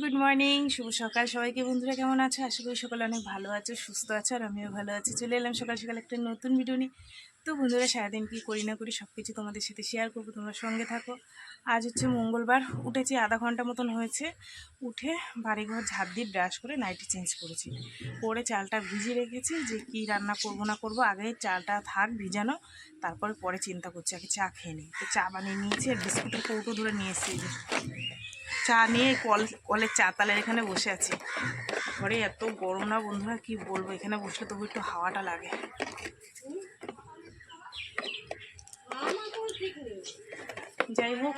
Good morning শুভ সকাল। সবাইকে বন্ধুরা, কেমন আছে? আশা করি সকালে অনেক ভালো আছে, সুস্থ আছে, আর আমিও ভালো আছি। চলে এলাম সকাল সকাল একটা নতুন ভিডিও নিয়ে। তো বন্ধুরা, সারাদিন কী করি না করি সব কিছু তোমাদের সাথে শেয়ার করব, তোমরা সঙ্গে থাকো। আজ হচ্ছে মঙ্গলবার, উঠেছি আধা ঘণ্টা মতন হয়েছে। উঠে বাড়িঘর ঝাঁপ দিয়ে ব্রাশ করে নাইটি চেঞ্জ করেছি। করে চালটা ভিজিয়ে রেখেছি, যে কি রান্না করব না করব, আগে চালটা থাক ভিজানো, তারপরে পরে চিন্তা করছি, আগে চা খেয়ে নিই। তো চা বানিয়ে নিয়েছি আর বিস্কুটের কৌটো ধরে নিয়ে এসেছি। চা নিয়ে কল, কলের চা তালের এখানে বসে আছি। ঘরে এত গরম না বন্ধুরা, কি বলব? এখানে বসলে তবু একটু হাওয়াটা লাগে। যাই হোক,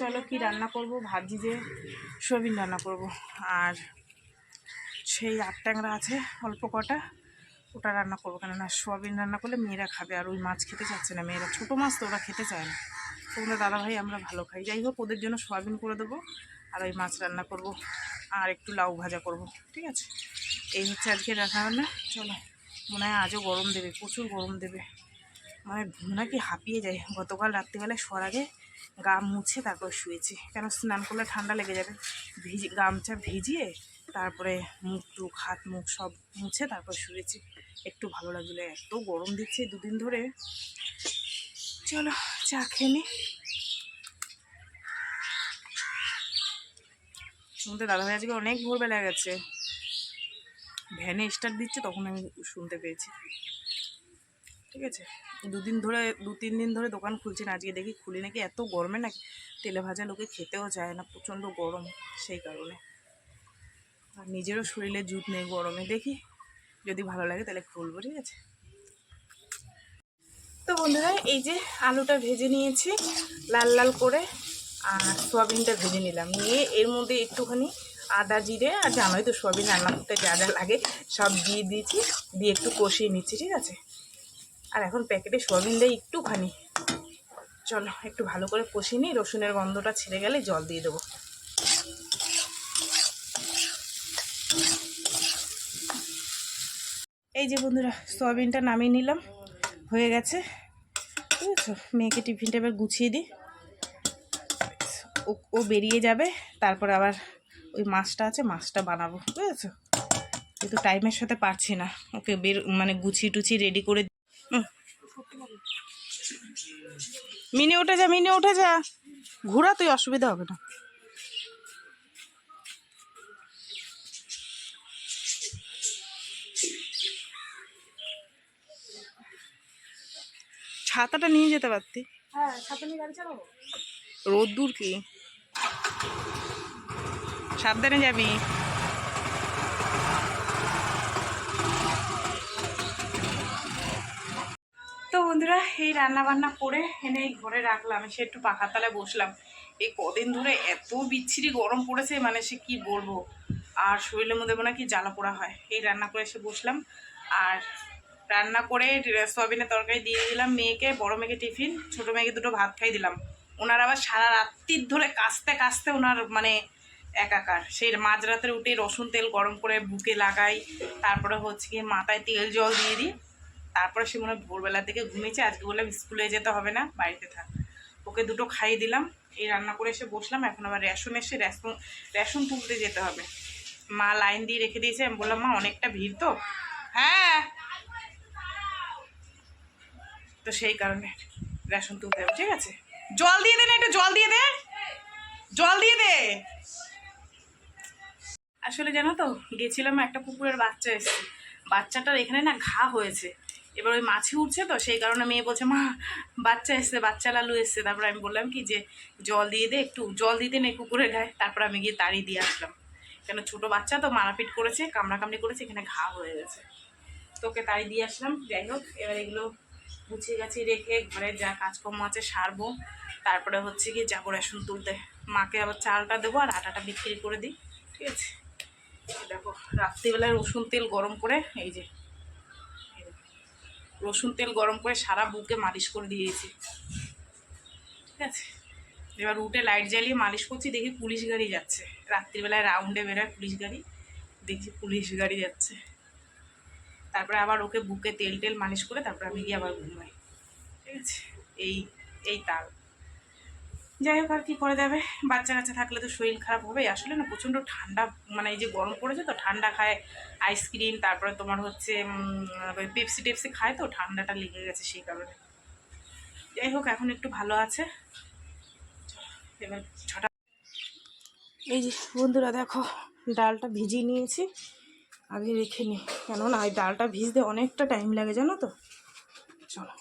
চলো কি রান্না করব? ভাবছি যে সোয়াবিন রান্না করব। আর সেই আট ট্যাংরা আছে, অল্প কটা, ওটা রান্না করব। কেননা সোয়াবিন রান্না করলে মেয়েরা খাবে, আর ওই মাছ খেতে চাচ্ছে না মেয়েরা। ছোটো মাছ তো ওরা খেতে চায় না। তোমরা দাদা ভাই আমরা ভালো খাই। যাই হোক, ওদের জন্য সোয়াবিন করে দেবো। আর ওই মাছ রান্না করব আর একটু লাউ ভাজা করব, ঠিক আছে? এই হচ্ছে আজকে রান্না বান্না, চলো। মনে হয় আজও গরম দেবে, প্রচুর গরম দেবে। মানে নাকি হাঁপিয়ে যায়। গতকাল রাত্রিবেলায় শোয়ার আগে গা মুছে তারপর শুয়েছি। কেন স্নান করলে ঠান্ডা লেগে যাবে? ভিজি, গামছা ভিজিয়ে তারপরে মুখ টুক হাত মুখ সব মুছে তারপর শুয়েছি। একটু ভালো লাগছিল এত গরম দিচ্ছে দুদিন ধরে। চলো, চা খেয়ে নিই শুনতে দাদাভাই আজকে অনেক ভোরবেলা গেছে। ভ্যানে স্টার্ট দিচ্ছে, তখন আমি শুনতে পেয়েছি। ঠিক আছে? দুদিন ধরে, দু তিন দিন ধরে দোকান খুলছে না। আজকে দেখি খুলি নাকি, এত গরমে নাকি তেলে ভাজা লোকে খেতেও চায় না, প্রচণ্ড গরম সেই কারণে। আর নিজেরও শরীরে জুত নেই গরমে। দেখি যদি ভালো লাগে তাহলে খুলবো, ঠিক আছে? তো বন্ধুরা, এই যে আলুটা ভেজে নিয়েছি, লাল লাল করে। সোয়াবিনটা ভেজে নিলাম। নিয়ে এর মধ্যে একটুখানি আদা জিরে আর জানোই তো সোয়াবিন রান্না করতে যা যা লাগে সব দিয়ে দিয়েছি, দিয়ে একটু কষিয়ে নিচ্ছি, ঠিক আছে? আর এখন প্যাকেটে সোয়াবিন দেয় একটুখানি। চলো, একটু ভালো করে কষিয়ে নিই, রসুনের গন্ধটা ছেড়ে গেলে জল দিয়ে দেবো। এই যে বন্ধুরা, সোয়াবিনটা নামিয়ে নিলাম, হয়ে গেছে। বুঝেছ মেয়েকে টিফিনটা এবার গুছিয়ে দিই। ও ও বেরিয়ে যাবে তারপর আবার ওই মাছটা আছে মাছটা বানাবো বুঝেছ? কিন্তু টাইমের সাথে পারছি না ওকে বের মানে গুছিয়ে টুছিয়ে রেডি করে। মিনে উঠে যা মিনে উঠে যা। ঘোরা তুই অসুবিধা হবে না। ছাতাটা নিয়ে যেতে পারতি? হ্যাঁ সাথে নিয়ে গাড়ি চালাবো? রোদ্দুর কি? সাবধানে যাবি। তো বন্ধুরা, এই রান্না বান্না করে এনে এই ঘরে রাখলাম। সে একটু পাখার তলায় বসলাম। এই কদিন ধরে এত বিচ্ছিরি গরম পড়েছে মানে সে কি বলব? আর শরীরের মধ্যে মনে কি জ্বালা পোড়া হয়। এই রান্না করে এসে বসলাম। আর রান্না করে সয়াবিনের তরকারি দিয়ে দিলাম মেয়েকে, বড় মেয়েকে টিফিন। ছোটো মেয়েকে দুটো ভাত খাই দিলাম। ওনার আবার সারা রাত্রির ধরে কাস্তে কাস্তে ওনার মানে একাকার। সেই মাঝরাতে উঠে রসুন তেল গরম করে বুকে লাগাই, তারপরে হচ্ছে কি মাথায় তেল জল দিয়ে দিই। তারপরে সে মনে হয় ভোরবেলা থেকে ঘুমিয়েছে, আজকে বললাম স্কুলে যেতে হবে না, বাড়িতে থাক। ওকে দুটো খাইয়ে দিলাম, এই রান্না করে এসে বসলাম, এখন আবার রেশন এসে রেশন রেশন তুলতে যেতে হবে। মা লাইন দিয়ে রেখে দিয়েছে, আমি বললাম, মা, অনেকটা ভিড় তো? হ্যাঁ। তো সেই কারণে রেশন তুলতে হবে ঠিক আছে? জল দিয়ে দে না, একটু জল দিয়ে দে, জল দিয়ে দে। আসলে জানো তো, গেছিলাম একটা কুকুরের বাচ্চা এসেছে। বাচ্চাটার এখানে না ঘা হয়েছে। এবার ওই মাছি উঠছে তো, সেই কারণে মেয়ে বলছে, মা, বাচ্চা এসছে, বাচ্চা লালু এসছে। তারপর আমি বললাম কি যে, জল দিয়ে দে একটু, জল দিতে নেই কুকুরের গায়ে। তারপর আমি গিয়ে তাড়িয়ে দিয়ে আসলাম। কেন, ছোটো বাচ্চা তো, মারাপিট করেছে, কামড়াকামড়ি করেছে, এখানে ঘা হয়ে গেছে। তোকে তাড়িয়ে দিয়ে আসলাম, যাই হোক, এবার এগুলো গুছিয়ে গাছিয়ে রেখে ঘরে যা কাজকর্ম আছে সারবো। তারপরে হচ্ছে কি যাব রেশন তুলতে। মাকে আবার চালটা দেবো আর আটাটা বিক্রি করে দিই, ঠিক আছে? দেখো, রাত্রিবেলায় রসুন তেল গরম করে, এই যে রসুন তেল গরম করে সারা বুকে মালিশ করে দিয়েছি। ঠিক আছে? এবার উঠে লাইট জ্বালিয়ে মালিশ করছি, দেখি পুলিশ গাড়ি যাচ্ছে। রাত্রিবেলায় রাউন্ডে বেরোয় পুলিশ গাড়ি দেখছি পুলিশ গাড়ি যাচ্ছে। তারপরে আবার ওকে বুকে তেল টেল মালিশ করে তারপরে আমি গিয়ে আবার ঘুমাই। ঠিক আছে? এই এই তাল। যাই হোক আর কি করে দেবে। বাচ্চা কাচ্চা থাকলে তো শরীর খারাপ হবে আসলে না প্রচণ্ড ঠান্ডা মানে এই যে গরম পড়েছে তো, ঠান্ডা খায় আইসক্রিম তারপরে তোমার হচ্ছে পেপসি টেপসি খায় তো, ঠান্ডাটা লেগে গেছে সেই কারণে। যাই হোক, এখন একটু ভালো আছে। এবার ছটা এই যে বন্ধুরা দেখো, ডালটা ভিজিয়ে নিয়েছি। আগে রেখে নিই কেননা ওই ডালটা ভিজতে অনেকটা টাইম লাগে, জানো তো? চলো।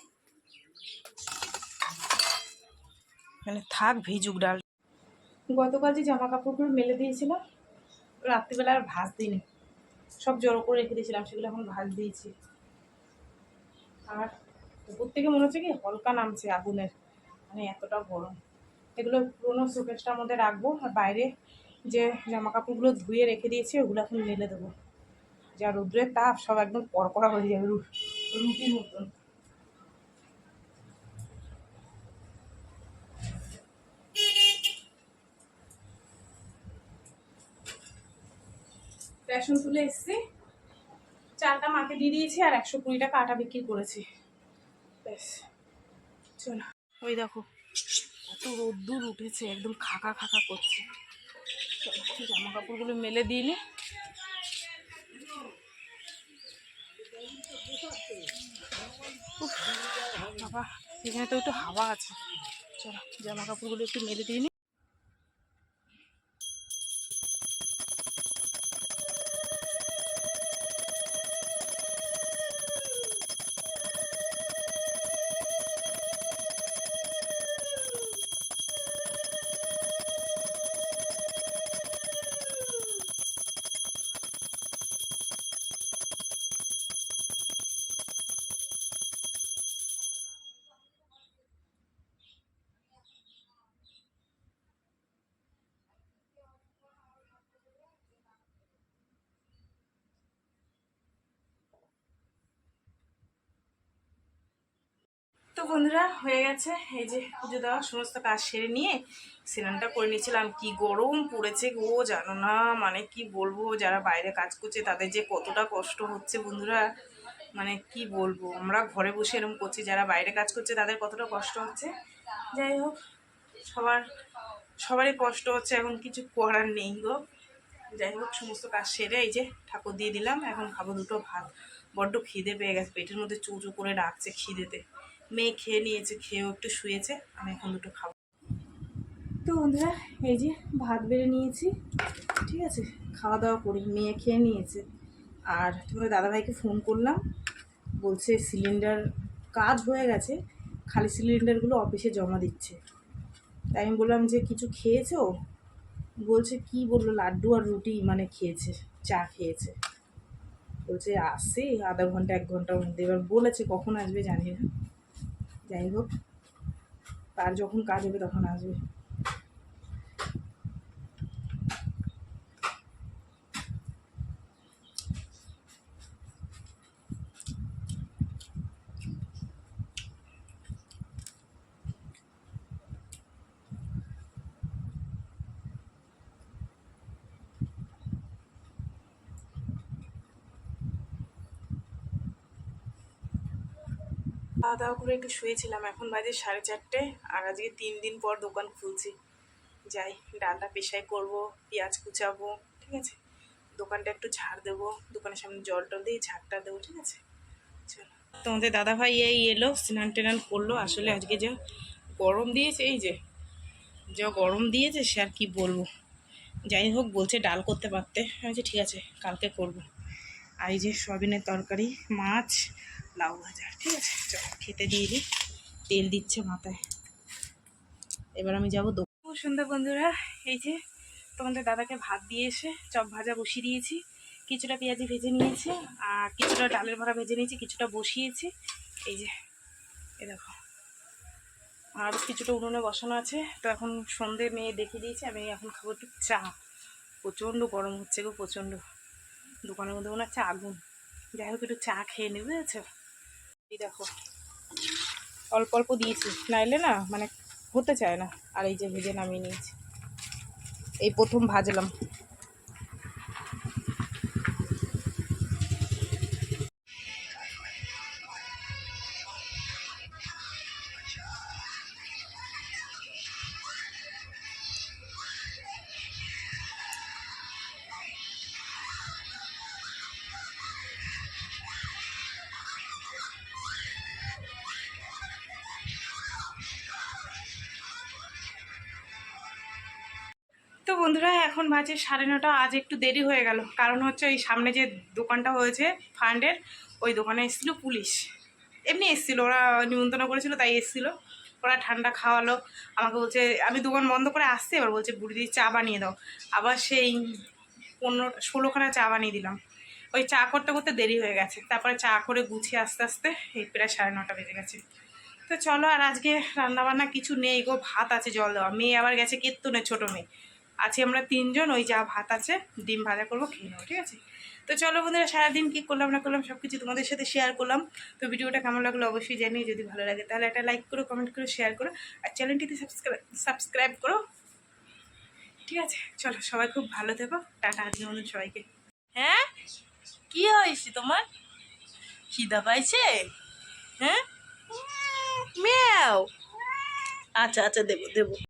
মানে থাক ভিজুক ডাল। গতকাল যে জামা কাপড়গুলো মেলে দিয়েছিলাম রাত্রিবেলা আর ভাজ দিইনি সব জড়ো করে রেখে দিয়েছিলাম, সেগুলো এখন ভাজ দিয়েছি। আর উপর থেকে মনে হচ্ছে কি হলকা নামছে আগুনের মানে এতটা গরম। এগুলো পুরোনো শোকেসটার মধ্যে রাখব, আর বাইরে যে জামা কাপড়গুলো ধুয়ে রেখে দিয়েছি, ওগুলো এখন মেলে দেবো। যা রৌদ্রের তাপ, সব একদম কড়কড়া হয়ে যাবে রুটির মতন। রেশন তুলে এসছি। চালটা মাকে দিয়ে দিয়েছি আর একশো কুড়ি টাকা আটা বিক্রি করেছি। ব্যাস ওই দেখো, এত রোদ্দুর উঠেছে, একদম খাকা খাকা করছে। জামা কাপড়গুলো মেলে দিয়ে নি। বাবা, এখানে তো একটু হাওয়া আছে। চলো জামা কাপড়গুলো একটু মেলে দিয়ে বন্ধুরা, হয়ে গেছে। এই যে পুজো দেওয়া, সমস্ত কাজ সেরে নিয়ে স্নানটা করে নিয়েছিলাম। কি গরম পড়েছে গো, জানো না মানে কি বলব, যারা বাইরে কাজ করছে, তাদের যে কতটা কষ্ট হচ্ছে বন্ধুরা। মানে কি বলব, আমরা ঘরে বসে এরকম করছি, যারা বাইরে কাজ করছে, তাদের কতটা কষ্ট হচ্ছে। যাই হোক, সবার, সবারই কষ্ট হচ্ছে, এখন কিছু করার নেই গো। যাই হোক, সমস্ত কাজ সেরে এই যে ঠাকুর দিয়ে দিলাম, এখন খাব দুটো ভাত। বড্ড খিদে পেয়ে গেছে, পেটের মধ্যে চু চু করে ডাকছে খিদেতে। মেয়ে খেয়ে নিয়েছে, খেয়েও একটু শুয়েছে, আমি এখন দুটো খাব। তো বন্ধুরা, এই যে ভাত বেড়ে নিয়েছি, ঠিক আছে, খাওয়া দাওয়া করি, মেয়ে খেয়ে নিয়েছে। আর তোমাদের দাদাভাইকে ফোন করলাম, বলছে সিলিন্ডার কাজ হয়ে গেছে, খালি সিলিন্ডারগুলো অফিসে জমা দিচ্ছে। তাই আমি বললাম যে, কিছু খেয়েছো? বলছে, কি বলল, লাড্ডু আর রুটি মানে খেয়েছে, চা খেয়েছে। বলছে আসছে আধা ঘণ্টা, এক ঘণ্টার মধ্যে। এবার বলেছে, কখন আসবে জানি না। যাই হোক তার যখন কাজ হবে তখন আসবে। খাওয়া দাওয়া করে একটু শুয়েছিলাম। এখন বাজে সাড়ে চারটে আর আজকে তিন দিন পর দোকান খুলছি। যাই, ডালটা পেশাই করব, পেঁয়াজ কুচাবো, ঠিক আছে? দোকানটা একটু ঝাড় দেবো, দোকানের সামনে জল টল দিয়ে ঝাড়টা দেবো, ঠিক আছে? চলো। তোমাদের দাদাভাই এই এলো, স্নান টেনান করল। আসলে আজকে যা গরম দিয়েছে, এই যে যা গরম দিয়েছে, সে আর কি বলব? যাই হোক, বলছে ডাল করতে পারতে। আমি ঠিক আছে, কালকে করব। আর এই যে সয়াবিনের তরকারি, মাছ লাউ ভাজা, ঠিক আছে? চলো, খেতে দিয়ে দিই। তেল দিচ্ছে মাথায়। এবার আমি যাব খুব সুন্দর বন্ধুরা, এই যে তোমাদের দাদাকে ভাত দিয়ে এসে চপ ভাজা বসিয়ে দিয়েছি। কিছুটা পেঁয়াজি ভেজে নিয়েছি, আর কিছুটা ডালের ভরা ভেজে নিয়েছি, কিছুটা বসিয়েছি। এই যে এই দেখো। আর কিছুটা উনুনে বসানো আছে। তো এখন সন্ধে মেয়ে দেখে দিয়েছি, আমি এখন খাব একটু চা। প্রচণ্ড গরম হচ্ছে গো, প্রচণ্ড। দোকানের মধ্যে মনে হচ্ছে আগুন। যাই হোক, একটু চা খেয়ে নেবে বুঝেছ? এই দেখো। অল্প অল্প দিয়েছি। নাইলে না মানে হতে চায় না। আর এই যে ভেজে নামিয়ে নিয়েছি। এই প্রথম ভাজলাম। বন্ধুরা, এখন বাজে সাড়ে নটা, আজ একটু দেরি হয়ে গেল। কারণ হচ্ছে ওই সামনে যে দোকানটা হয়েছে ফান্ডের, ওই দোকানে এসেছিল পুলিশ। এমনি এসেছিল, ওরা নিমন্ত্রণ করেছিল, তাই এসেছিল। ওরা ঠান্ডা খাওয়ালো, আমাকে বলছে, আমি দোকান বন্ধ করে আসছি। এবার বলছে, বুড়ি চা বানিয়ে দাও। আবার সেই পনেরো, ষোলোখানা চা বানিয়ে দিলাম। ওই চা করতে করতে দেরি হয়ে গেছে। তারপরে চা করে গুছিয়ে আস্তে আস্তে এই প্রায় সাড়ে নটা বেজে গেছে। তো চলো, আর আজকে রান্নাবান্না কিছু নেই গো, ভাত আছে জল দেওয়া। মেয়ে আবার গেছে কীর্তনে ছোটো মেয়ে। আছি আমরা তিনজন, ওই যা ভাত আছে, ডিম ভাজা করব, খেয়ে নেব, ঠিক আছে? তো চলো বন্ধুরা, সারাদিন কী করলাম, না করলাম সব কিছু তোমাদের সাথে শেয়ার করলাম। তো ভিডিওটা কেমন লাগল অবশ্যই জানিয়ে যদি ভালো লাগে তাহলে একটা লাইক করো কমেন্ট করো শেয়ার করো, আর চ্যানেলটিতে সাবস্ক্রাইব সাবস্ক্রাইব করো। ঠিক আছে? চলো, সবাই খুব ভালো থেকো, টাটা, আজকের মতন সবাইকে। হ্যাঁ? কি হয়েছে তোমার? খিদা পাইছে? হ্যাঁ? মেয়াও? আচ্ছা আচ্ছা দেবো দেবো।